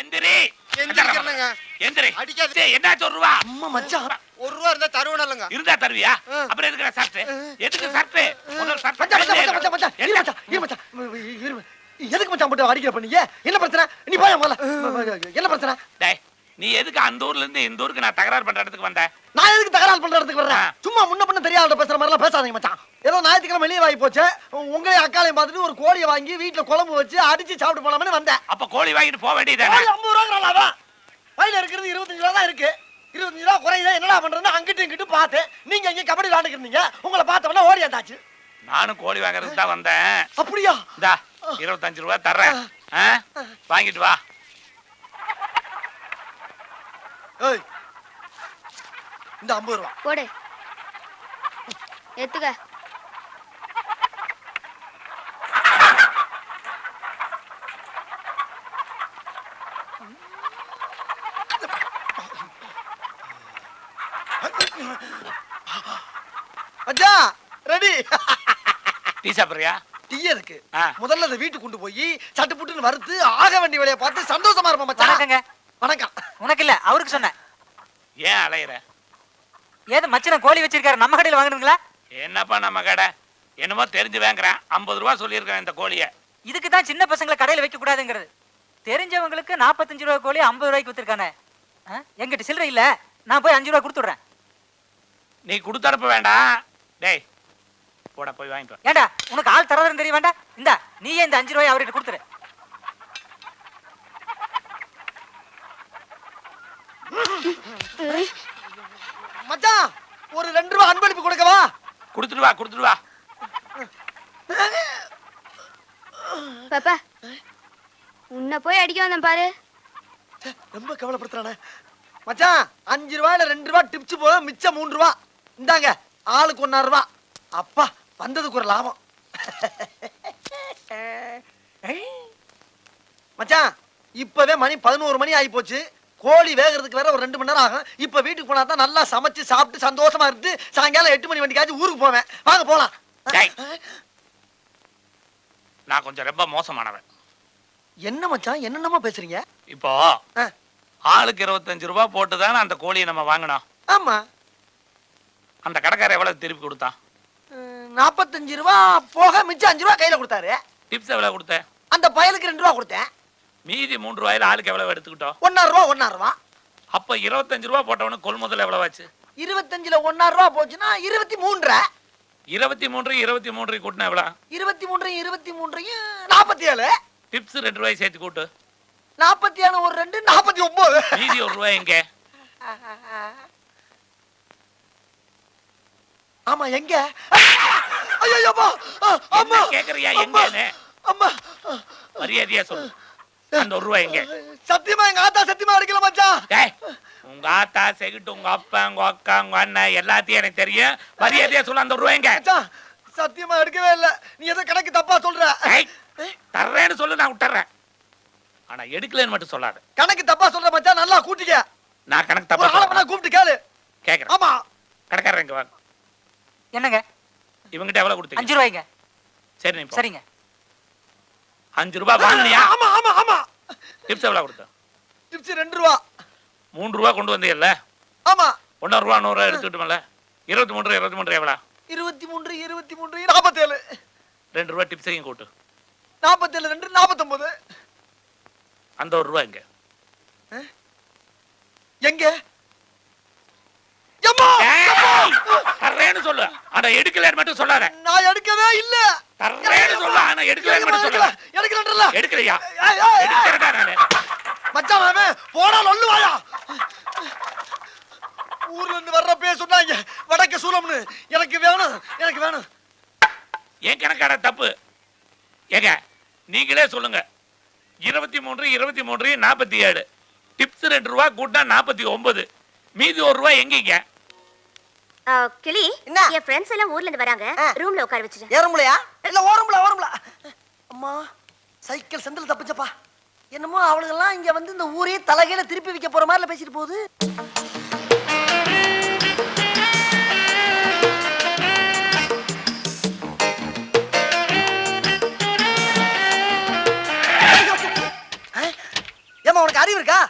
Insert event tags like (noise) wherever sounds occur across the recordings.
எந்திரி. எந்திரிக்கிறேனுங்க. எந்திரி. அடிக்காத. டேய், என்ன சொல்லுவா அம்மா மச்சான். ஒரு ரூபா இருந்தா தருவணும் இல்லைங்க இருந்தா தருவியா. அப்புறம் எதுக்கு சர்ட் எதுக்கு சர்ட் முதல்ல சர்ட் மச்சான் மச்சான் மச்சான் மச்சான். இரு மச்சான் இரு மச்சான். இரு எதுக்கு மச்சான் போட்டு அடிக்கிற பண்ணீங்க என்ன பிரச்சனை? நீ போய் முதல்ல. என்ன பிரச்சனை? டேய் நீ எதுக்கு அந்த ஊர்ல இருந்து இந்த ஊருக்கு நான் தகராறு பண்ற இடத்துக்கு வந்த? நான் எதுக்கு தகராறு பண்ற இடத்துக்கு வர்றேன். சும்மா முன்ன பண்ண தெரியாத பேசுற மாதிரி எல்லாம் பேசாதீங்க மச்சான். ஏதோ ஞாயிற்றுக்கிழமை வெளியே வாங்கி போச்சு. உங்களையும் அக்காலையும் பார்த்துட்டு ஒரு கோழியை வாங்கி வீட்டுல குழம்பு வச்சு அடிச்சு சாப்பிட்டு போலாம்னு வந்தேன். அப்ப கோழி வாங்கிட்டு போக வேண்டியதானே கோழி ஐம்பது ரூபா லாபம் வயல இருக்கிறது இருபத்தஞ்சு ரூபா தான் இருக்கு. இருபத்தஞ்சு ரூபா குறையுதா? என்னடா பண்றேன்னு அங்கிட்டு இங்கிட்டு பார்த்தேன். நீங்க இங்க கபடி விளாண்டுக்கிறீங்க உங்களை பார்த்தவொடனே ஓடி வந்தாச்சு. நானும் கோழி வாங்குறதுக்கு தான் வந்தேன். அப்படியா? இந்தா இருபத்தஞ்சு ரூபா தர்றேன்? வாங்கிட்டு வா. ஏய் இந்த ஐம்பது ரூபா. போடு. எத்துக்க ரெடி. டீ சாப்பிடுறியா? டீ இருக்கு. முதல்ல அதை வீட்டுக்கு கொண்டு போய் சட்டு புட்டுன்னு வறுத்து ஆக வேண்டிய வேலையை பார்த்து சந்தோஷமா இருப்போம் மச்சான். வணக்கம். உனக்கு இல்ல அவருக்கு சொன்னேன். ஏன் அலையிற? ஏது மச்சன கோழி வச்சிருக்காரு நம்ம கடையில் வாங்குறீங்களா என்னப்பா நம்ம கடை? என்னமோ தெரிஞ்சு வாங்குறேன் ஐம்பது ரூபா சொல்லியிருக்கேன் இந்த கோழியை. இதுக்கு தான் சின்ன பசங்களை கடையில் வைக்க கூடாதுங்கிறது. தெரிஞ்சவங்களுக்கு நாற்பத்தஞ்சு ரூபா கோழி ஐம்பது ரூபாய்க்கு வித்துருக்கானே. ஆ? என்கிட்ட சில்லறை இல்ல. நான் போய் அஞ்சு ரூபா கொடுத்துட்றேன். நீ கொடுத்தனுப்ப வேண்டாம். டேய் போடா போய் வாங்கிட்டு. ஏண்டா உனக்கு ஆள் தரதுன்னு தெரிய வேண்டாம்? இந்தா நீயே இந்த அஞ்சு ரூபாய் அவர்கிட்ட கொடுத்துரு. மச்சான் ஒரு ரெண்டு ரூபா அன்பளிப்பு கொடுக்கவா? கொடுத்துட்டு வா கொடுத்துட்டு வா பாப்பா உன்னை போய் அடிக்க வந்தேன் பாரு. ரொம்ப கவலைப்படுத்துறானே. மச்சான் அஞ்சு ரூபாயில ரெண்டு ரூபா டிப்ஸ் போக மிச்சம் மூணு ரூபா. இந்தாங்க ஆளுக்கு ஒன்னாறு ரூபா. அப்பா வந்ததுக்கு ஒரு லாபம். மச்சான் இப்பவே மணி பதினோரு மணி ஆகி போச்சு. கோழி வேகிறதுக்கு வேற ஒரு ரெண்டு மணி நேரம் ஆகும். இப்ப வீட்டுக்கு போனா தான் நல்லா சமைச்சு சாப்பிட்டு சந்தோஷமா இருந்து சாயங்காலம் எட்டு மணி வண்டிக்காச்சும் ஊருக்கு போவேன். வாங்க போலாம். நான் கொஞ்சம் ரொம்ப மோசமானவன். என்ன மச்சான்? என்னென்னமோ பேசுறீங்க? இப்போ ஆளுக்கு இருபத்தஞ்சு ரூபா போட்டு தானே அந்த கோழியை நம்ம வாங்கினோம். ஆமா. அந்த கடைக்காரர் எவ்வளவு திருப்பி கொடுத்தான்? நாற்பத்தஞ்சு ரூபா போக மிச்சம் அஞ்சு ரூபா கையில கொடுத்தாரு. டிப்ஸ் எவ்வளவு கொடுத்த அந்த பயலுக்கு ரெண்டு ரூபா கொடுத்தேன். மீதி மூன்று ரூபாயில ஆளுக்கு எவ்வளவு எடுத்துக்கிட்டோம்? ஒன்னாறு ரூபா ஒன்னாறு ரூபா. அப்ப இருபத்தஞ்சு ரூபா போட்டவனுக்கு கொள்முதல் எவ்வளவு ஆச்சு? இருபத்தஞ்சுல ஒன்னாறு ரூபா போச்சுன்னா இருபத்தி மூன்றரை. இருபத்தி மூன்று இருபத்தி மூன்று கூட்டினா எவ்வளவு? இருபத்தி மூன்றையும் இருபத்தி மூன்றையும் நாற்பத்தி ஏழு டிப்ஸ் ரெண்டு ரூபாய் சேர்த்து கூட்டு. நாற்பத்தி ஏழு ஒரு ரெண்டு நாற்பத்தி ஒன்பது மீதி ஒரு ரூபாய் எங்க? ஆமா எங்க? ஐயோ என்ன கேக்குறியா எங்கன்னு? அம்மா மரியாதையா சொல்லு. அந்த ஒரு ரூபாய் எங்க? சத்தியமா எங்க ஆத்தா சத்தியமா அடிக்கல மச்சான் டேய், உங்க ஆத்தா செகிட்டு உங்க அப்பா உங்க அக்கா உங்க அண்ணன் எல்லாத்தையும் எனக்கு தெரியும். மரியாதையா சொல்லு அந்த ரூபாய் எங்க? சத்தியமா எடுக்கவே இல்ல. நீ ஏதோ கணக்கு தப்பா சொல்ற. தர்றேன்னு சொல்லு நான் விட்டுறேன் ஆனா எடுக்கலன்னு மட்டும் சொல்லாத. கணக்கு தப்பா சொல்ற மச்சான் நல்லா கூட்டிக்க. நான் கணக்கு தப்பா சொல்றேன். கூப்பிட்டு கேளு. கேக்குறேன். ஆமா. கடைக்காரர் இங்க வாங்க. என்னங்க? இவங்கிட்ட எவ்வளவு கொடுத்தீங்க? அஞ்சு ரூபாய்ங்க. சரி. சரிங்க. அஞ்சு ரூபாய் வாங்கினியா? ஆமா. ஆமா. டிப்ஸ் எவ்வளவு கொடுத்த டிப்ஸ் ரெண்டு ரூபா. மூணு ரூபா கொண்டு வந்தீங்கல்ல? ஆமா. ஒன்னொரு ரூபா நூறு ரூபா எடுத்துக்கிட்டோம்ல இருபத்தி மூன்று இருபத்தி மூன்று எவ்வளவு? இருபத்தி மூன்று இருபத்தி மூன்று நாற்பத்தேழு ரெண்டு ரூபா டிப்ஸையும் கூட்டு. நாற்பத்தேழு ரெண்டு நாற்பத்தொன்பது அந்த ஒரு ரூபா எங்க? எங்க? தர்றேன்னு சொல்லு. ஆனா எடுக்கலன்னு மட்டும் சொல்லாத. நான் எடுக்கவே இல்ல. தர்றேன்னு சொல்லு. ஆனா எடுக்கலன்னு மட்டும் சொல்லாத. எடுக்கலன்றல எடுக்கலையா. எடுக்கிறதா நானு. மச்சான் அவன் போடா லொல்லு வாயா ஊர்ல இருந்து வர்றப்பே சொன்னாங்க வடக்கு சூலம்னு. எனக்கு வேணும் எனக்கு வேணும். என் கணக்கான தப்பு? ஏங்க நீங்களே சொல்லுங்க. இருபத்தி மூன்று இருபத்தி மூன்று நாற்பத்தி ஏழு. டிப்ஸ் ரெண்டு ரூபா கூட்டினா நாற்பத்தி ஒன்பது. மீதி ஒரு ரூபா எங்கீங்க? கிளி என்ன? என் ஃப்ரெண்ட்ஸ் எல்லாம் ஊர்ல இருந்து வராங்க. ரூம்ல உட்கார வச்சுட்டு ஏறும்பலையா? இல்ல ஓரம்பல ஓரம்பல அம்மா சைக்கிள் செந்தில் தப்பிச்சப்பா. என்னமோ அவளுங்கெல்லாம் இங்க வந்து இந்த ஊரே தலைகையில திருப்பி வைக்க போற மாதிரில பேசிட்டு போகுது. ஏமா உனக்கு அறிவு இருக்கா?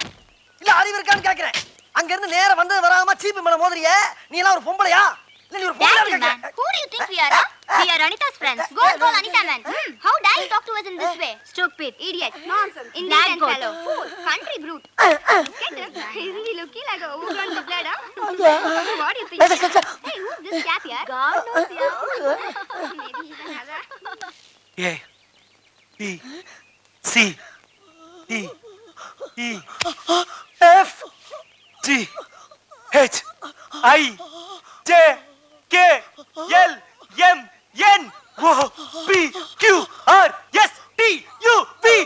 இல்ல அறிவு இருக்கான்னு கேக்குறேன். அங்க இருந்து நேரா வந்தது வராம சீப்பு மேல மோதுறிய? நீ எல்லாம் ஒரு பொம்பளையா இல்ல நீ ஒரு பொம்பளையா man. Who do you think we are? huh? We are Anita's friends. Go and call Anita, man. Hmm. How dare you talk to us in this way? Stupid. Idiot. Nonsense. Indian fellow. Fool. Country brute. Get him. Isn't he looking like a overgrown lizard, huh? What do you think? hey, who's this chap here? God knows, yeah. Maybe he's another. A B C D E F G H I J K L M N O P Q R S T U V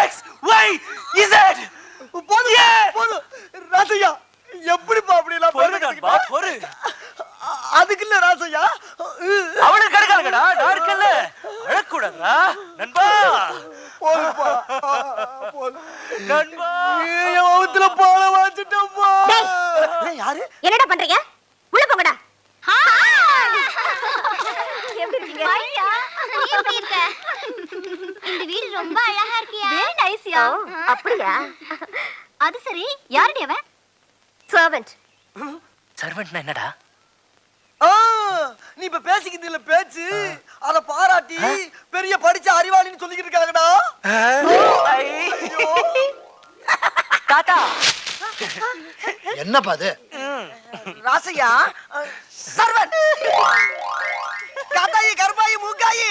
X Y Z போதும்! போதும் ராசையா எப்படிப்பா அப்படி எல்லாம் பொறு நண்பா பொறு. அதுக்கு இல்ல ராசையா? அவனுக்கு கிடைக்காதுடா நான் இருக்கல அழக்கூடாதா நண்பா. போதுப்பா. போதும் நண்பா என் வகுத்துல பால வாச்சிட்டப்பா யாரு என்னடா பண்றீங்க? உள்ள போங்கடா. இந்த வீடு ரொம்ப அழகா இருக்கியா? நைஸ்யா அப்படியா? அது சரி யாருடைய அவன்? சர்வன்ட் சர்வெண்ட்னா என்னடா? நீ இப்ப பேசிக்கிட்டு இல்ல பேச்சு அத பாராட்டி பெரிய படிச்ச அறிவாளின்னு சொல்லிக்கிட்டு இருக்காங்கடா. ஐயோ. தாத்தா என்னப்பா அது? ராசையா? சர்வன்! காத்தாயி கருப்பாயி மூக்காயி!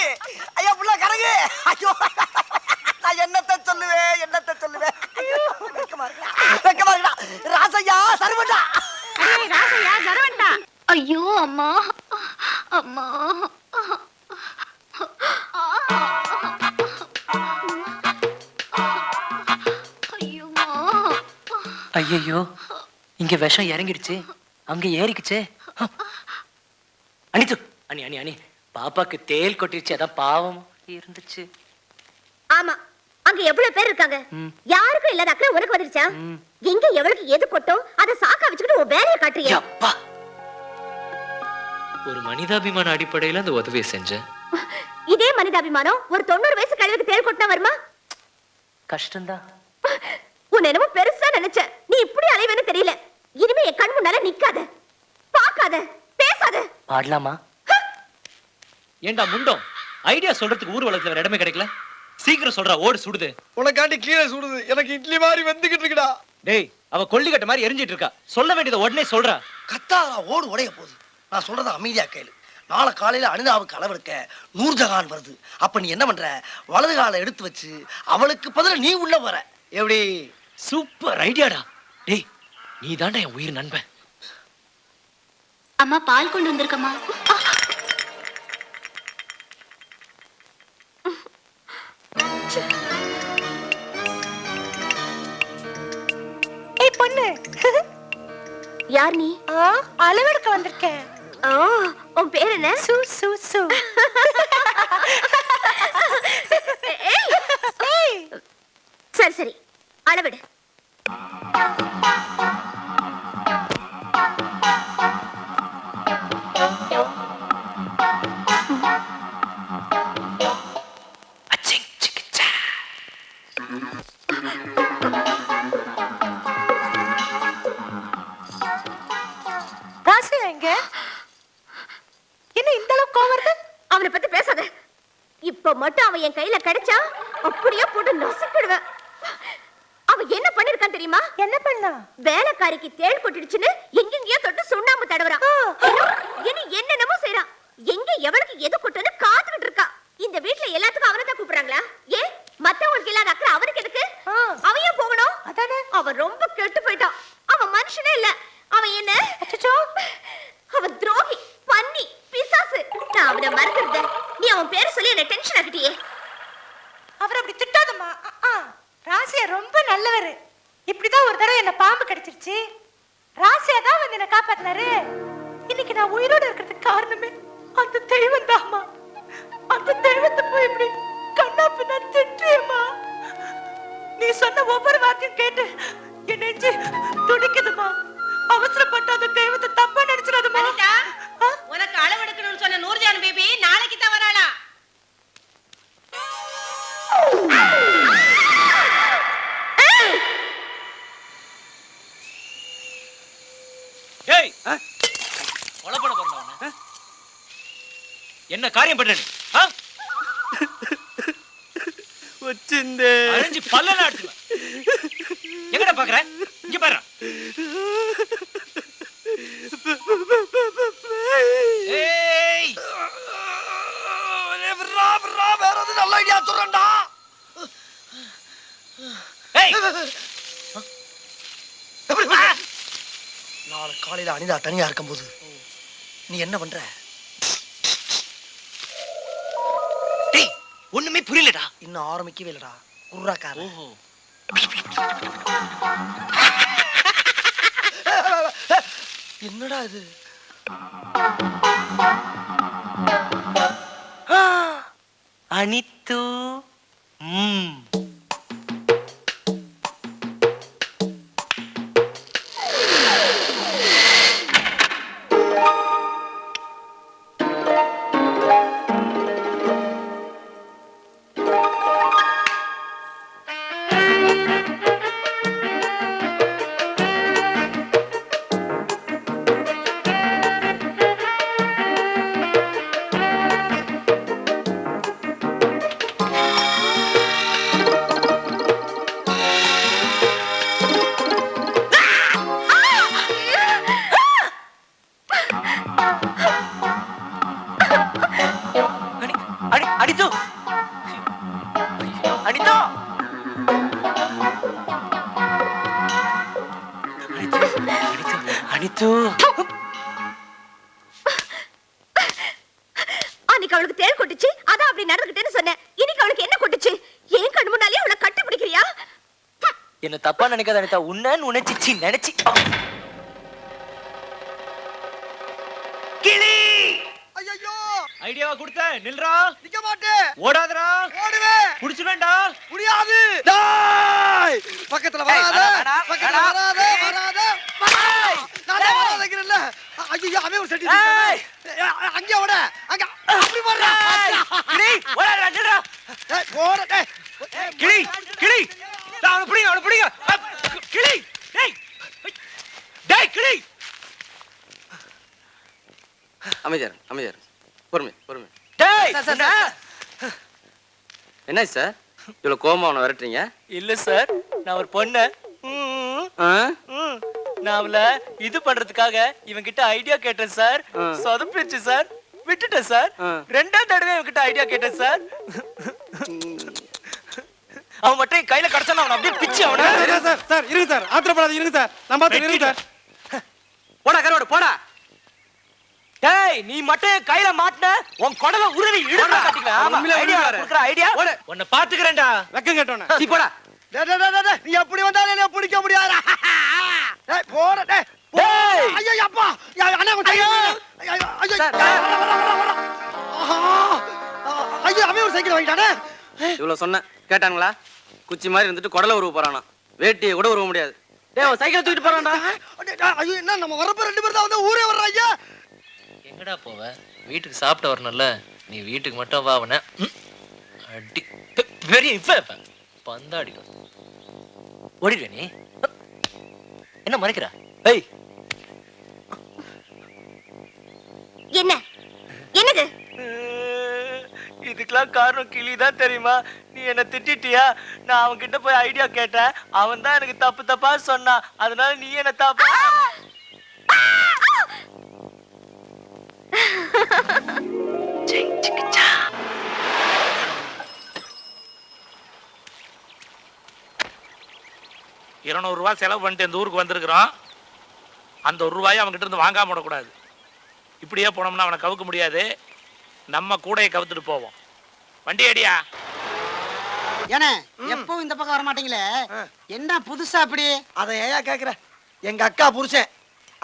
ஐயா புள்ள கரகு! ஐயோ இங்க விஷம் இறங்கிடுச்சு. அங்க ஏறிக்குச்சே. அனித்து அனி அனி அனி. பாப்பாக்கு தேல் கொட்டிருச்சு அதான் பாவம். இருந்துச்சு. ஆமா அங்க எவ்வளவு பேர் இருக்காங்க. யாருக்கும் இல்லாத அக்கறை உனக்கு வந்துருச்சா. எங்க எவ்வளவுக்கு எது கொட்டோ அதை சாக்கா வச்சுக்கிட்டு உன் வேலையை காட்டுறியா? ஒரு மனிதாபிமான அடிப்படையில அந்த உதவியை செஞ்சேன். இதே மனிதாபிமானம் ஒரு தொண்ணூறு வயசு கழிவுக்கு தேல் கொட்டினா வருமா? கஷ்டம்தான். (laughs) என்னமோ பெருசா நினைச்ச நீ இப்படி அலைவேன்னு தெரியல. இனிமே என் கண் முன்னால நிக்காத. பாக்காத பேசாத. பாடலாமா? ஏண்டா முண்டம்? ஐடியா சொல்றதுக்கு ஊர் வளத்துல வேற இடமே கிடைக்கல. சீக்கிரம் சொல்றா ஓடு சுடுது. உனக்காண்டி கீழே சுடுது. எனக்கு இட்லி மாதிரி வெந்துகிட்டு இருக்குடா. டேய் அவ கொல்லிக்கட்ட மாதிரி எரிஞ்சிட்டு இருக்கா. சொல்ல வேண்டியதை உடனே சொல்றா. கத்தாரா ஓடு உடைய போகுது. நான் சொல்றத அமைதியா கேளு. நாளை காலையில அனிதாவுக்கு அளவெடுக்க நூர்ஜஹான் வருது. அப்ப நீ என்ன பண்ற? வலது காலை எடுத்து வச்சு அவளுக்கு பதிலா நீ உள்ள வர எப்படி? சூப்பர் ஐடியாடா. டேய் நீ தாண்டா என் உயிர் நண்பன். அம்மா பால் கொண்டு வந்திருக்கம்மா. ஏய் பொண்ணு. யார் நீ? ஆ, அளவெடுக்க வந்திருக்கேன். ஓ உன் பேர் என்ன? சு சு சு. (laughs) ஏய், ஏய். சரி சரி. அளவிடு. அவனை பத்தி பேசாத. இப்ப மட்டும் அவன் என் கையில கிடைச்சா அப்படியே போட்டு நசுக்கிடுவேன். பண்ணிருக்கான் தெரியுமா? என்ன பண்ணா? வேலைக்காரிக்கு தேள் கொட்டிடுச்சுன்னு எங்கெங்கயோ தொட்டு சுண்ணாம்பு தடவுறான் இனி என்னென்னமோ செய்றான். எங்க எவனுக்கு எது கொட்டுன்னு காத்துக்கிட்டு இருக்கா. இந்த வீட்ல எல்லாத்துக்கும் அவனை தான் கூப்பிடுறாங்களா? ஏன்? மத்தவங்களுக்கு இல்லாத அக்கறை அவனுக்கு எதுக்கு. அவன் போகணும்? அதானே. அவன் ரொம்ப கெட்டு போயிட்டான். சொன்ன ஒவ்வொரு வார்த்தையும் கேட்டு என் நெஞ்சு துடிக்குதுமா? அவசரப்பட்டு அந்த தெய்வத்தை தப்பா நினைச்சிடாதுமா உனக்கு அளவெடுக்கணும்னு சொன்ன நூர்ஜான் பேபி நாளைக்கு தான் வராளா என்ன காரியம் பண்ண காலையில அனிதா தனியா இருக்கும்போது நீ என்ன பண்ற? டேய் ஒண்ணுமே புரியலடா. இன்னும் ஆரம்பிக்கவே இல்லடா. குர்ராக்கார ஓஹோ. என்னடா இது? அனித்து. ம். நினைக்காத அனிதா உன்னன்னு உணர்ச்சி நினைச்சு. கிளி! ஐயோ ஐடியாவா கொடுத்த நில்றா. நிக்க மாட்டேன் ஓடாதடா. ஓடுவேன் புடிச்சுவேன்டா முடியாது. டேய்! பக்கத்துல வராத. பக்கத்துல. வராத வராத. வராத நான் தான் வராதங்கிறேன்ல ஐயோ அவன் ஒரு சட்டி ஏய். அங்க ஓட. அங்க அப்படி போடுறா. கிளி ஓடாதடா நில்றா. போட டேய் கிளி கிளி. அவனை பிடிங்க அவனை பிடிங்க. கிளி! டேய்! டேய் கிளி! அமைதியார் அமைதியார் பொறுமை பொறுமை. டேய்! என்ன? என்ன சார்? இவ்வளவு கோமா அவனை விரட்டுறீங்க? இல்ல சார் நான் ஒரு பொண்ணு. ம், ஆ? ம். நான் அவளை இது பண்றதுக்காக இவன் கிட்ட ஐடியா கேட்டேன் சார். சொதப்பிடுச்சு சார். விட்டுட்டேன் சார். ரெண்டாம் தடவை இவன் கிட்ட ஐடியா கேட்டேன் சார். அவன் மட்டும் கையில கிடைச்சான அவன் அப்படியே பிச்சு அவனை. சார் சார் இருங்க சார். ஆத்திரப்படாதீங்க இருங்க சார். நான் பார்த்து இருங்க சார் போடா கருவாடு போடா. டேய் நீ மட்டும் கையில மாட்டின உன் குடல உருவி இழுக்க காட்டிக்கலாம் ஆமா ஐடியா. கொடுக்குற ஐடியா? உன்னை பாத்துக்கிறேன்டா வெக்கம் கேட்டோன்னே சீ போடா. டேய் டேய் டேய், டேய் நீ எப்படி வந்தாலும் என்ன பிடிக்க முடியாது டேய் போட டேய். டேய். ஐயோ அப்பா. யா, அண்ணா கொஞ்சம் ஐயோ. ஐயோ ஐயோ அவன் ஒரு சைக்கிள் வாங்கிட்டானே. இவ்வளவு சொன்னேன் கேட்டாங்களா குச்சி மாதிரி இருந்துட்டு குடல உருவ போறானா. வேட்டியை கூட உருவ முடியாது. டேய் அவன் சைக்கிள் தூக்கிட்டு போறான்டா. ஐயோ என்ன நம்ம வரப்ப ரெண்டு பேர் தான் வந்து ஊரே வர்றாங்க எங்கடா போவ? வீட்டுக்கு சாப்பிட்டு வரணும்ல. நீ வீட்டுக்கு மட்டும் வா அவன. அடி. பெரிய இப்ப. பந்தாடிக்கும். ஓடிடுவே நீ. என்ன மறைக்கிற? ஏய் என்ன? என்னது? இதுக்கெல்லாம் காரணம் கிளி தான் தெரியுமா? நீ என்ன திட்டிட்டியா? நான் அவன் கிட்ட போய் ஐடியா கேட்டேன். அவன் தான் எனக்கு தப்பு தப்பா சொன்னான். அதனால நீ என்ன தப்பா இருநூறு ரூபாய் செலவு பண்ணிட்டு இந்த ஊருக்கு வந்திருக்கிறோம். அந்த ஒரு ரூபாயை அவன்கிட்ட இருந்து வாங்காம விடக்கூடாது. இப்படியே போனோம்னா அவனை கவுக்க முடியாது. நம்ம கூடையை கவுத்துட்டு போவோம். வண்டி அடியா ஏனே எப்பவும் இந்த பக்கம் வர மாட்டீங்களே என்ன புதுசா அப்படி? அதை ஏயா கேக்குற? எங்க அக்கா புருஷன்.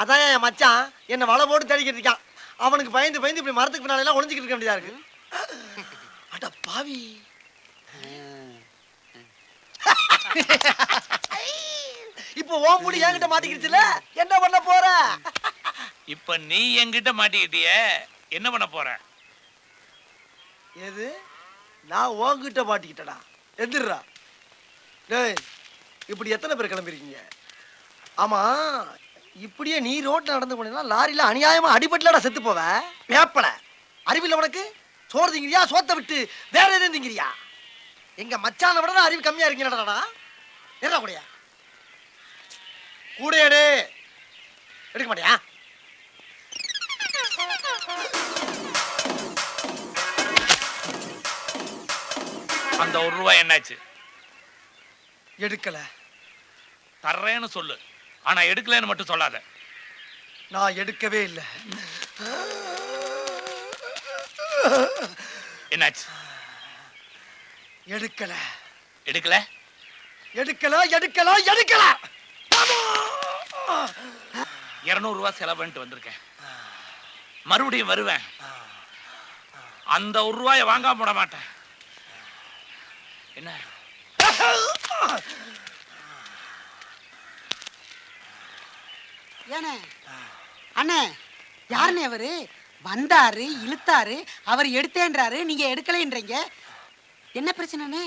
அதான் என் மச்சான் என்ன வலை போட்டு தேடிக்கிட்டு இருக்கான். அவனுக்கு பயந்து பயந்து இப்படி மரத்துக்கு பின்னால எல்லாம் ஒளிஞ்சுக்கிட்டு இருக்க வேண்டியதா இருக்கு. அட பாவி. இப்போ ஓம் முடி என்கிட்ட மாட்டிக்கிடுச்சுல? என்ன பண்ண போற? இப்ப நீ என்கிட்ட மாட்டிக்கிட்டிய என்ன பண்ண போற? எது? நான் உங்ககிட்ட மாட்டிக்கிட்டடா எந்திரா டேய் இப்படி எத்தனை பேர் கிளம்பிருக்கீங்க? ஆமா இப்படியே நீ ரோட்ல நடந்து போனீங்கன்னா லாரியில அநியாயமா அடிபட்டுலடா செத்து போவ. வேப்பல. அறிவில் உனக்கு? சோறு திங்கிறியா? சோத்தை விட்டு வேற எதுவும் திங்கிறியா? எங்க மச்சான விட அறிவு கம்மியா இருக்கீங்கடா என்ன கூடயா கூடையடு எடுக்க மாட்டியா? அந்த ஒரு ரூபாய் என்னாச்சு? எடுக்கல. தர்றேன்னு சொல்லு. ஆனா எடுக்கலைன்னு மட்டும் சொல்லாத. நான் எடுக்கவே இல்லை. என்னாச்சு? எடுக்கல. எடுக்கல? எடுக்கல எடுக்கல எடுக்கல. இருநூறு ரூபாய் செலவு பண்ணிட்டு வந்திருக்கேன். மறுபடியும் வருவேன். அந்த ஒரு ரூபாயை வாங்காம விட மாட்டேன். என்ன? ஏனே? அண்ணே யாருண்ணே அவரு? வந்தாரு இழுத்தாரு அவர் எடுத்தேன்றாரு நீங்க எடுக்கலைன்றீங்க. என்ன பிரச்சனைண்ணே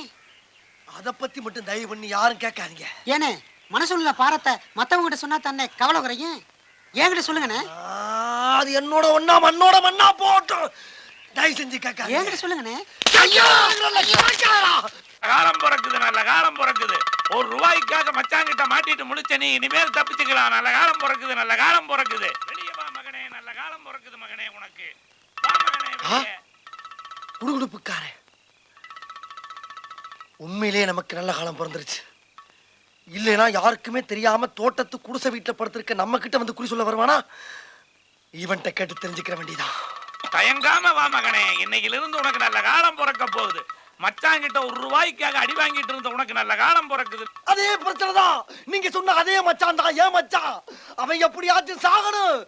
அத பத்தி மட்டும் தயவு பண்ணி யாரும் கேட்காதீங்க. ஏனே மனசுள்ள பாரத்தை மத்தவங்க கிட்ட சொன்னா தானே கவலை குறையும்? என்கிட்ட சொல்லுங்கண்ணே. அது என்னோட ஒண்ணா மண்ணோட மண்ணா போட்டும் தயவு செஞ்சு கேட்காதீங்க. என்கிட்ட சொல்லுங்கண்ணே? ஐயோ. காலம் பிறக்குது நல்ல காலம் பிறக்குது. ஒரு ரூபாய்க்காக மச்சாங்கிட்ட மாட்டிட்டு முழிச்ச நீ இனிமேல் தப்பிச்சுக்கலாம். நல்ல காலம் பிறக்குது நல்ல காலம் பிறக்குது. வெளியே வா மகனே நல்ல காலம் பிறக்குது மகனே உனக்கு. வா மகனே வெளியே. குடுகுடுப்புக்காரன் உண்மையிலேயே நமக்கு நல்ல காலம் பிறந்துருச்சு. இல்லைனா யாருக்குமே தெரியாம தோட்டத்து குடிசை வீட்டுல படுத்திருக்க நம்ம கிட்ட வந்து குறி சொல்ல வருவானா? இவன்ட்ட கேட்டு தெரிஞ்சுக்கிற வேண்டியதான் தயங்காம வா மகனே. இன்னையில இருந்து உனக்கு நல்ல காலம் பிறக்க போகுது. மச்சாங்கிட்ட ஒரு ரூபாய்க்காக அடி வாங்கிட்டு இருந்த உனக்கு நல்ல காலம் பிறக்குது. அதே பிரச்சனை தான். நீங்க சொன்ன அதே மச்சான் தான். ஏன் மச்சான்? அவன் எப்படியாச்சும் சாகணும்.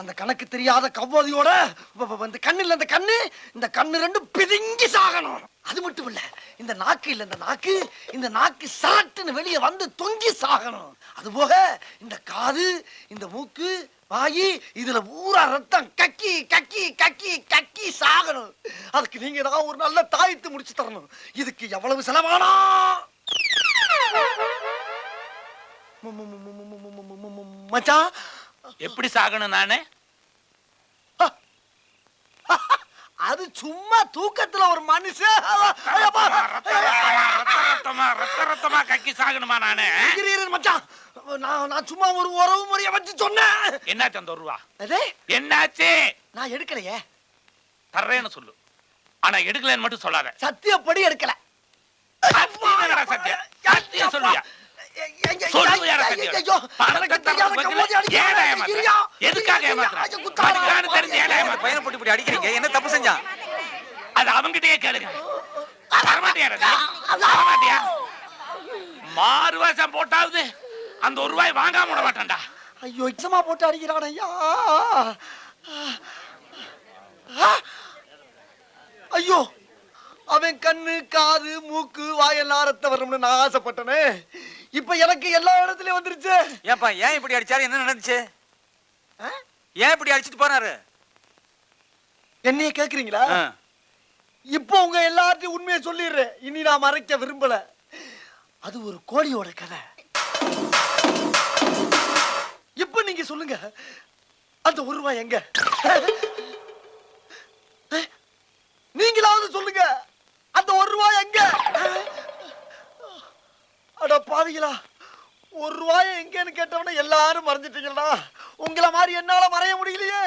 அந்த கணக்கு தெரியாத கவ்வாதியோட இந்த கண்ணு இல்ல இந்த கண்ணு இந்த கண்ணு ரெண்டும் பிதுங்கி சாகணும். அது மட்டும் இல்ல இந்த நாக்கு இல்ல இந்த நாக்கு இந்த நாக்கு சாட்டுன்னு வெளியே வந்து தொங்கி சாகணும். அது போக இந்த காது இந்த மூக்கு ஆகி இதுல ஊரா ரத்தம் கக்கி கக்கி கக்கி கக்கி சாகணும் அதுக்கு நீங்க ஏதாவது ஒரு நல்ல தாய்த்து முடிச்சு தரணும் இதுக்கு எவ்வளவு செலவானா மச்சான் எப்படி சாகணும் நானே அது சும்மா தூக்கத்துல ஒரு மனுஷன் ரத்த ரத்தமா ரத்த ரத்தமா ரத்த ரத்தமா கக்கி சாகணுமா நானு மச்சான் நான் நான் சும்மா ஒரு உறவு முறைய வச்சு சொன்னேன் என்னாச்சு அந்த ஒரு ரூபா என்னாச்சு நான் எடுக்கலையே தர்றேன்னு சொல்லு ஆனா எடுக்கலன்னு மட்டும் சொல்லாத சத்தியப்படி எடுக்கல சத்தியம் சத்தியம் சொல்லுயா எதுக்காக ஏமாத்துற? மதிக்கிறான்னு தெரிஞ்சு ஏன் ஏமாத்துற? பையனை போட்டு இப்படி அடிக்கிறீங்க? என்ன தப்பு செஞ்சான் அது அவங்கிட்டயே கேளுங்க? வரமாட்டியா மாறு வேஷம் போட்டாவது அந்த ஒரு ரூபாய் வாங்காம விட மாட்டேன்டா. ஐயோ இச்சமா போட்டு அடிக்கிறான் ஐயா! ஐயோ அவன் கண்ணு காது மூக்கு வாயெல்லாம் ரத்த வரணும்னு நான் ஆசைப்பட்டனே. இப்ப எனக்கு எல்லா இடத்துலயும் வந்துருச்சு. ஏன்பா ஏன் இப்படி அடிச்சாரு? என்ன நடந்துச்சு? ஏன் இப்படி அடிச்சிட்டு போனாரு? என்னைய கேக்குறீங்களா? இப்போ உங்க எல்லார்ட்டையும் உண்மையை சொல்லிடுறேன். இனி நான் மறைக்க விரும்பல. அது ஒரு கோழியோட கதை. இப்ப நீங்க சொல்லுங்க. அந்த ஒரு ரூபாய் எங்க நீங்களாவது சொல்லுங்க அந்த ஒரு ரூபாய் எங்க அட பாவிகளா ஒரு ரூபாய் எங்கேன்னு கேட்டவன எல்லாரும் மறைஞ்சிட்டீங்களா உங்களை மாதிரி என்னால மறைய முடியலையே.